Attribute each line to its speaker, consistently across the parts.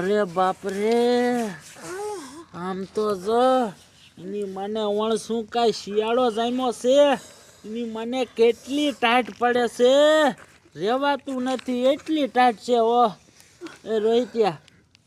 Speaker 1: અરે બાપ રે આમ તો જો, એની મને વણ શું કાંઈ શિયાળો જામ્યો છે? એની મને કેટલી ટાઈટ પડે છે? રહેવાતું નથી, એટલી ટાઈટ છે ઓ એ રોહિત્યા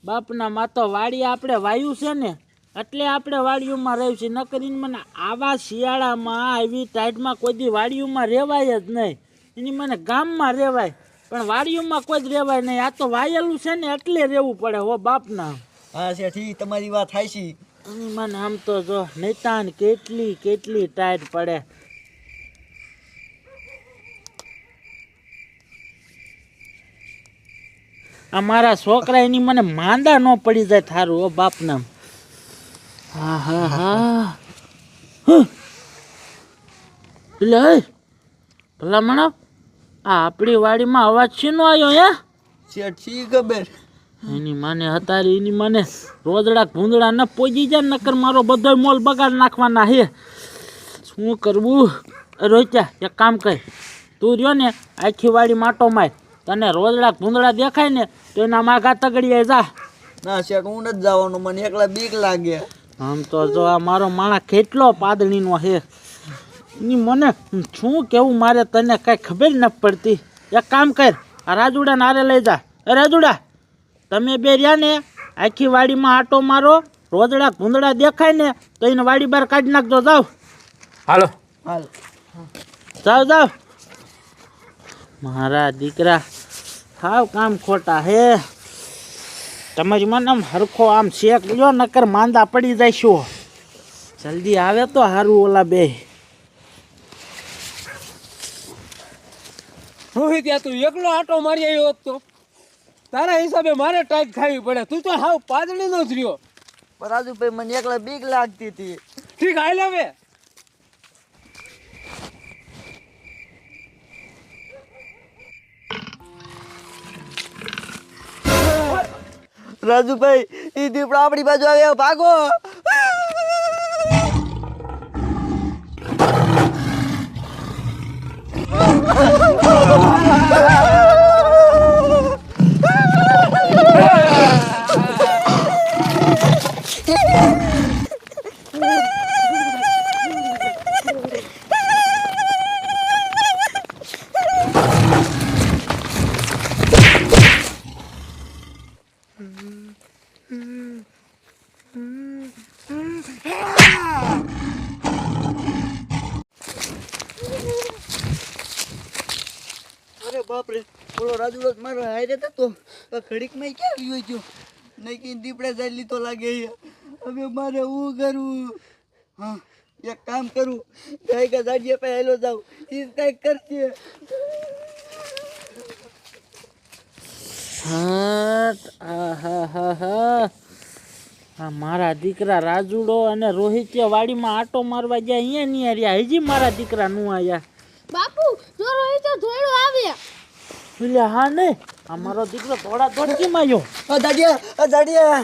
Speaker 1: બાપના માતો વાડી આપણે વાયુ છે ને, એટલે આપણે વાડીઓમાં રહ્યું છે નકરીને મને આવા શિયાળામાં, આવી ટાઈટમાં કોઈ દી વાડીઓમાં રહેવાય જ નહીં. એની મને ગામમાં રહેવાય પણ વાડીઓમાં કોઈ જ રહેવાય નહીં. આ તો વાયેલું છે ને એટલે રહેવું પડે હો બાપના.
Speaker 2: હા શેઠી તમારી વાત થાય છે.
Speaker 1: મને આમ તો જો નૈતાન કેટલી કેટલી ટાઈટ પડે. આ મારા છોકરા એની મને માંદા ન પડી જાય થારું ઓ બાપના. હા હા હા. એટલે ભલા ભલામણ? આ આપણી વાડીમાં અવાજ શેનો આવ્યો હે?
Speaker 2: શેઠી ખબર?
Speaker 1: એની માને હતારી એની માને રોજડા ભૂંદડા ન પોજી જાય નકર મારો બધો મોલ બગાડ નાખવાના હે. શું કરવું? રોચ્યા એક કામ કર. તું રહ્યો ને આખી વાડી માટો માય તને રોજડા ભૂંદડા દેખાય ને તો એના માઘા તગડીએ જા.
Speaker 2: ના શેઠ હું નથી જવાનું મને એકલા બીક લાગે.
Speaker 1: આમ તો જો આ મારો માણસ કેટલો પાદળીનો હે. એની મને શું કેવું મારે તને કાંઈ ખબર ન પડતી. એક કામ કર આ રાજુડા નારે લઈ જા. એ રાજુડા તમે બે રહ્યા ને આખી વાડીમાં આટો મારો રોજડા ગુંદડા દેખાય ને તો એને વાડી બહાર કાઢી નાખજો. જાઓ
Speaker 3: હાલો.
Speaker 2: હાલો.
Speaker 1: જાઓ જાઓ મારા દીકરા હાવ કામ ખોટા હે. તમારી મને આમ હરખો આમ શેક લ્યો નકર માંદા પડી જાય જઈશું. જલ્દી આવે તો સારું ઓલા બે.
Speaker 3: રોહિત યા તું એકલો આટો મારી આવ્યો તો? તારા હિસાબે મારે ટાઈટ ખાવી પડે. તું તો હાવ પાદળીનો જ રહ્યો.
Speaker 2: રાજુભાઈ મને એકલા બીક લાગતી હતી.
Speaker 3: ઠીક હાલ હવે.
Speaker 2: રાજુભાઈ એ દીપડો આપણી બાજુ આવ્યો. ભાગો. અરે બાપરે, ઓલો રાજુલો તો મારો હારે તો ઘડીકમાં ક્યાં આવ્યો ગયો નહીં કે દીપડે જાય લીધો લાગે. હવે મારે હું કરું? હા, એક કામ કરું. ગાય કે જાડીએ પે હેલો જાવ ઈ કંઈક કરશે.
Speaker 1: આ મારા દીકરા રાજુડો અને રોહિત વાડીમાં આટો મારવા ગયા અહીંયા નહીં હજી મારા દીકરા નું આયા
Speaker 4: બાપુ જો રોહિત ધોળો આવે
Speaker 1: એટલે હા ને? આ મારો દીકરો થોડા દોડકી માયો
Speaker 2: આ દાડિયા દાડિયા.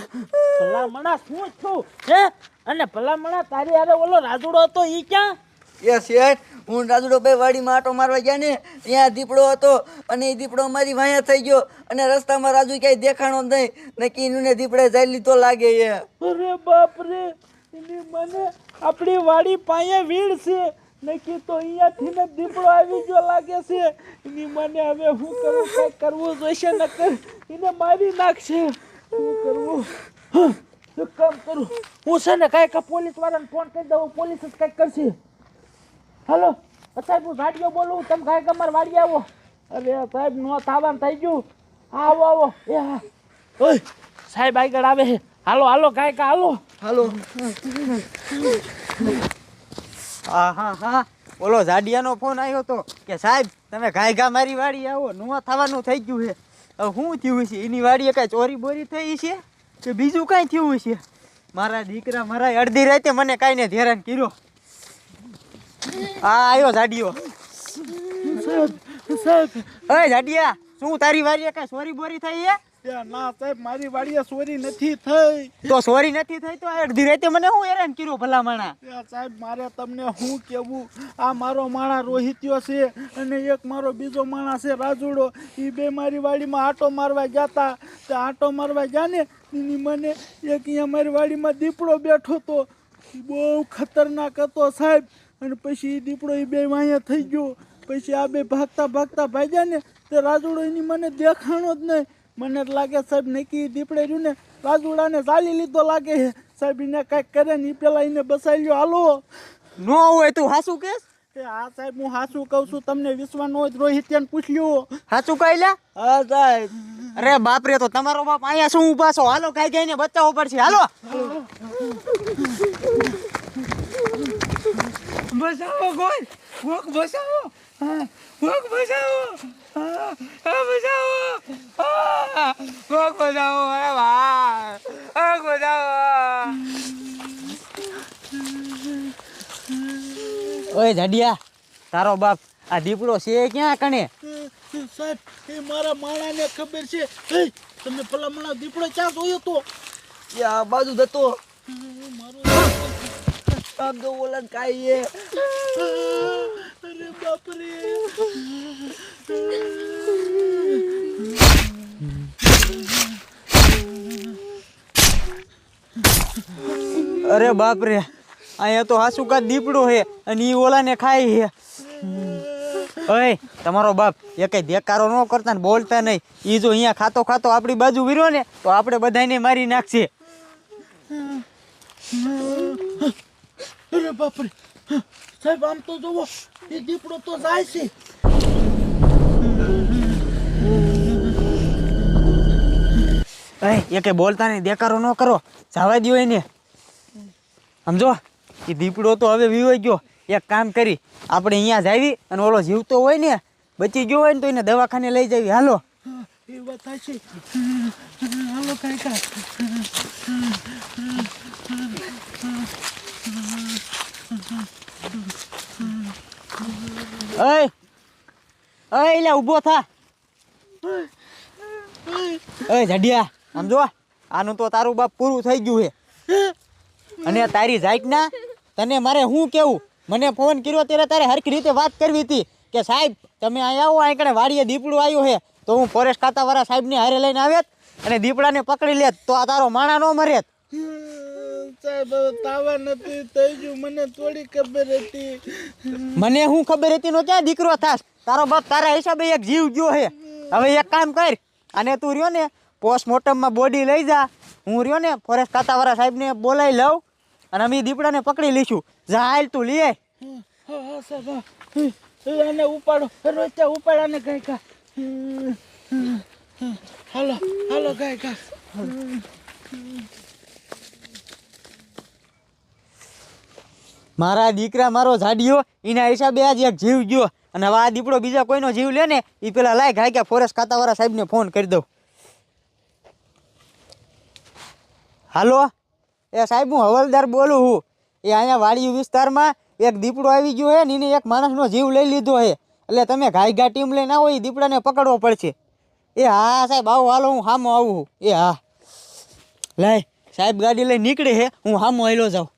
Speaker 1: ભલામણા શું છું હે? અને ભલામણા તારી આરે ઓલો રાજુડો હતો ઈ ક્યાં?
Speaker 2: એ શેઠ હું રાજુડો ભાઈ વાડીમાં આટો મારવા ગયા ને ત્યાં દીપડો હતો અને એ દીપડો મારી વાયા થઈ ગયો અને રસ્તામાં રાજુ ક્યાંય દેખાણો નહીં. ને કીનું ને દીપડે જઈ લીધો લાગે એ
Speaker 1: અરે બાપ રે મને આપણી વાડી પાયે વીડ છે. નક્કી તો અહીંયાથી ને દીપડો આવી ગયો લાગે છે. એની મને હવે હું કરું, કઈ કરવું જોઈશે નકર એને મારી નાખશે. શું કરવું શું કામ કરું. હું છે ને કાંઈક પોલીસ વાળાને ફોન કરી દઉં, પોલીસ જ કાંઈક કરશે. હાલો સાહેબ હું ગાડીઓ બોલું, તમે કાંઈક અમારે વાડી આવો. અરે સાહેબ, નો થાવાન થઈ ગયું. આવો આવો. એ, હા. ઓય, સાહેબ આગળ આવે હાલો હાલો, કાંઈક હાલો.
Speaker 2: હાલો. હા હા હા ઓલો ઝાડિયાનો ફોન આવ્યો તો કે સાહેબ તમે ઘાય ઘા મારી વાડી આવો નુવા થવાનું થઈ ગયું છે. હવે શું થયું છે? એની વાડીએ કાંઈ ચોરી બોરી થઈ છે? કે બીજું કાંઈ થયું છે? મારા દીકરા મારા અડધી રાતે મને કાંઈ ને હેરાન કર્યો. હા આવ્યો ઝાડિયો
Speaker 1: સાહેબ સાહેબ.
Speaker 2: અરે ઝાડિયા શું તારી વાડીએ કાંઈ ચોરી બોરી થઈ છે?
Speaker 5: ના સાહેબ મારી વાડીએ ચોરી નથી થઈ.
Speaker 2: તો સોરી નથી થઈ તો અડધી રાતે મને હું હેરાન કર્યો ભલા માણા?
Speaker 5: સાહેબ મારે તમને શું કેવું આ મારો માણા રોહિત્યો છે અને એક મારો બીજો માણસ છે રાજુડો. એ બે મારી વાડીમાં આટો મારવા ગયા તા તે આટો મારવા ગયા ને એની મને એક અહીંયા મારી વાડીમાં દીપડો બેઠો હતો બહુ ખતરનાક હતો સાહેબ. અને પછી એ દીપડો એ બે વાંયા થઈ ગયો. પછી આ બે ભાગતા ભાગતા ભાગ્યા ને તે રાજુડો એની મને દેખાણો જ નહીં. મને લાગે સાહેબ નક્કી દીપડે રહ્યું ને રાજુડાને ચાલી લીધો લાગે સાહેબ એને કાંઈક કરે ને પેલા એને બસાઈ લ્યો. હાલો.
Speaker 2: નો હોય તું હાસું કેસ?
Speaker 5: એ હા સાહેબ હું હાસું કહું છું તમને વિશ્વાસ ન હોય તો પૂછ્યું પૂછ લ્યો.
Speaker 2: હાચું કઈલા
Speaker 5: હા સાહેબ.
Speaker 2: અરે બાપ રે તો તમારો બાપ અહીંયા શું ઊભા છો? હાલો કાઈ ગાઈને બચાવવો પડશે હાલો.
Speaker 6: બસાવો કોઈ. કોક બસાવો. હા, કોક બચાવો હા, હા, હા, કોક બચાવો અરે ભાઈ કોક બચાવો
Speaker 2: ઓય જાડિયા તારો બાપ આ દીપડો છે ક્યાં કણે?
Speaker 5: સાહેબ એ મારા માણાને ખબર છે એ તમે પેલા માણા દીપડો ક્યાં જોયો તો?
Speaker 6: આ બાજુ જતો
Speaker 5: મારો
Speaker 6: આમ તો બોલા કાઈ એ.
Speaker 5: અરે બાપ રે
Speaker 2: અરે બાપ રે અહીંયા તો હાસુ કા દીપડો હે અને ઈ ઓલાને ખાય હે. ઓય, તમારો બાપ, એ કઈ દેકારો ન કરતા ને બોલતા નહીં. ઈ જો અહીંયા ખાતો ખાતો આપણી બાજુ વીર્યો ને, તો આપણે બધાને મારી નાખશે.
Speaker 5: અરે બાપ રે સાહેબ, આમ તો જોવો એ દીપડો તો જાય છે.
Speaker 2: એ કઈ બોલતા નહીં દેકારો ન કરો. જવા દ્યો એને. સમજો? એ દીપડો તો હવે વિવાઈ ગયો. એક કામ કરી આપણે અહીંયા જાવી અને ઓલો જીવતો હોય ને બચી ગયો હોય ને તો એને દવાખાને લઈ જાવી. હાલો.
Speaker 5: એ વાત થાય છે હાલો કાંઈ કાંઈ
Speaker 2: અય અય એટલે ઊભો થા. અય જડિયા. સમજો? આનું તો તારું બાપ પૂરું થઈ ગયું છે. અને તારી જાઈટ ના તને મારે શું કેવું? મને ફોન કર્યો ત્યારે તારે હરખી રીતે વાત કરવી હતી કે સાહેબ તમે અહીંયા આવો આંકડે વાડીએ દીપડું આવ્યું છે. તો હું ફોરેસ્ટ ખાતાવાળા સાહેબને હારે લઈને આવ્યો અને દીપડાને પકડી લેત તો આ તારો માણા ન મરેત
Speaker 5: સાહેબ તાવા નથી થઈ ગયું. મને થોડી ખબર હતી.
Speaker 2: મને હું ખબર હતી? નો ક્યાં દીકરો થાસ તારો બાપ તારા હિસાબે એક જીવ ગયો છે. હવે એક કામ કર. અને તું રહ્યો ને પોસ્ટમોર્ટમમાં બોડી લઈ જા. હું રહ્યો ને ફોરેસ્ટ ખાતાવાળા સાહેબને બોલાવી લઉં અને અમે દીપડાને પકડી લઈશું. જા હાલ તું લઈએ આય.
Speaker 5: હા હા સાહેબ હા હમ, એ આને ઉપાડો. રોચ્યા ઉપાડ આને ગાય કા હમ, હમ, હમ. હાલો હાલો ગાય કા
Speaker 2: મારા દીકરા મારો ઝાડિયો એના હિસાબે આજ એક જીવ ગયો. અને હવે આ દીપડો બીજા કોઈનો જીવ લે ને એ પેલા લાય ગાય કે ફોરેસ્ટ ખાતાવાળા સાહેબને ફોન કરી દઉં. હાલો? એ સાહેબ, હું હવલદાર બોલું છું. એ અહીંયા વાડી વિસ્તારમાં એક દીપડો આવી ગયો છે ને એને એક માણસનો જીવ લઈ લીધો છે. એટલે તમે ઘાય ઘા ટીમ લઈને આવો, એ દીપડાને પકડવો પડશે. એ હા સાહેબ, આવો, હાલો, હું હામો આવું એ હા. લે સાહેબ ગાડી લઈ નીકળે છે, હું હામો હેલો જાઉં.